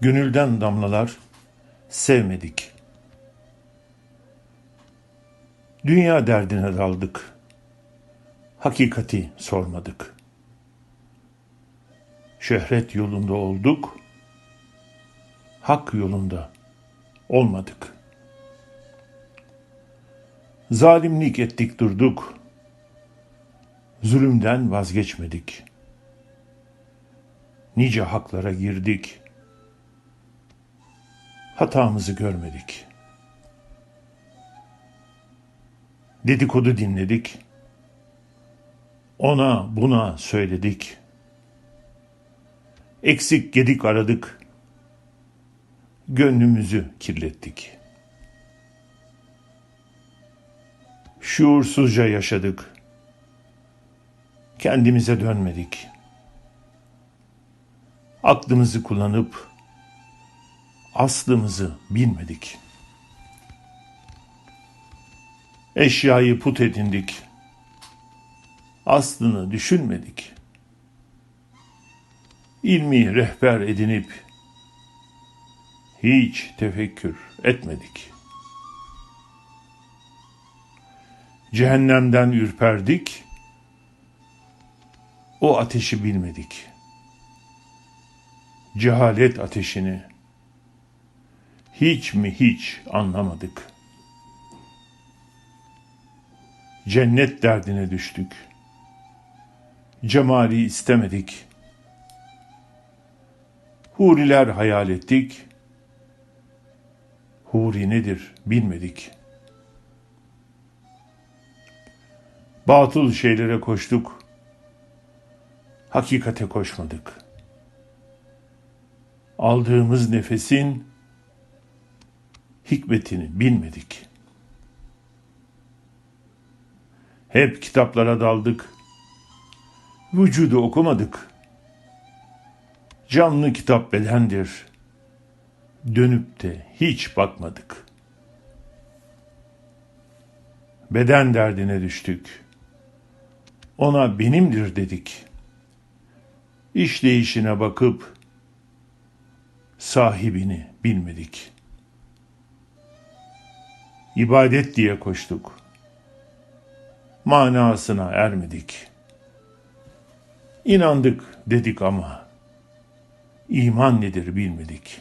Gönülden damlalar sevmedik. Dünya derdine daldık. Hakikati sormadık. Şöhret yolunda olduk. Hak yolunda olmadık. Zalimlik ettik durduk. Zulümden vazgeçmedik. Nice haklara girdik. Hatamızı görmedik. Dedikodu dinledik. Ona buna söyledik. Eksik gedik aradık. Gönlümüzü kirlettik. Şuursuzca yaşadık. Kendimize dönmedik. Aklımızı kullanıp aslımızı bilmedik. Eşyayı put edindik. Aslını düşünmedik. İlmi rehber edinip hiç tefekkür etmedik. Cehennemden ürperdik. O ateşi bilmedik. Cehalet ateşini hiç mi hiç anlamadık. Cennet derdine düştük. Cemali istemedik. Huriler hayal ettik. Huri nedir bilmedik. Batıl şeylere koştuk. Hakikate koşmadık. Aldığımız nefesin hikmetini bilmedik. Hep kitaplara daldık. Vücudu okumadık. Canlı kitap bedendir. Dönüp de hiç bakmadık. Beden derdine düştük. Ona benimdir dedik. İşleyişine bakıp sahibini bilmedik.'' İbadet diye koştuk. Manasına ermedik. İnandık dedik ama iman nedir bilmedik.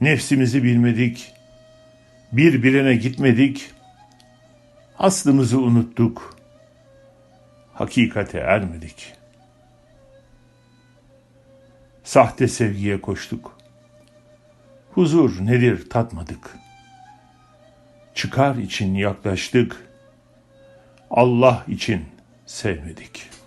Nefsimizi bilmedik, birbirine gitmedik, aslımızı unuttuk, hakikate ermedik. Sahte sevgiye koştuk.'' Huzur nedir tatmadık. Çıkar için yaklaştık. Allah için sevmedik.''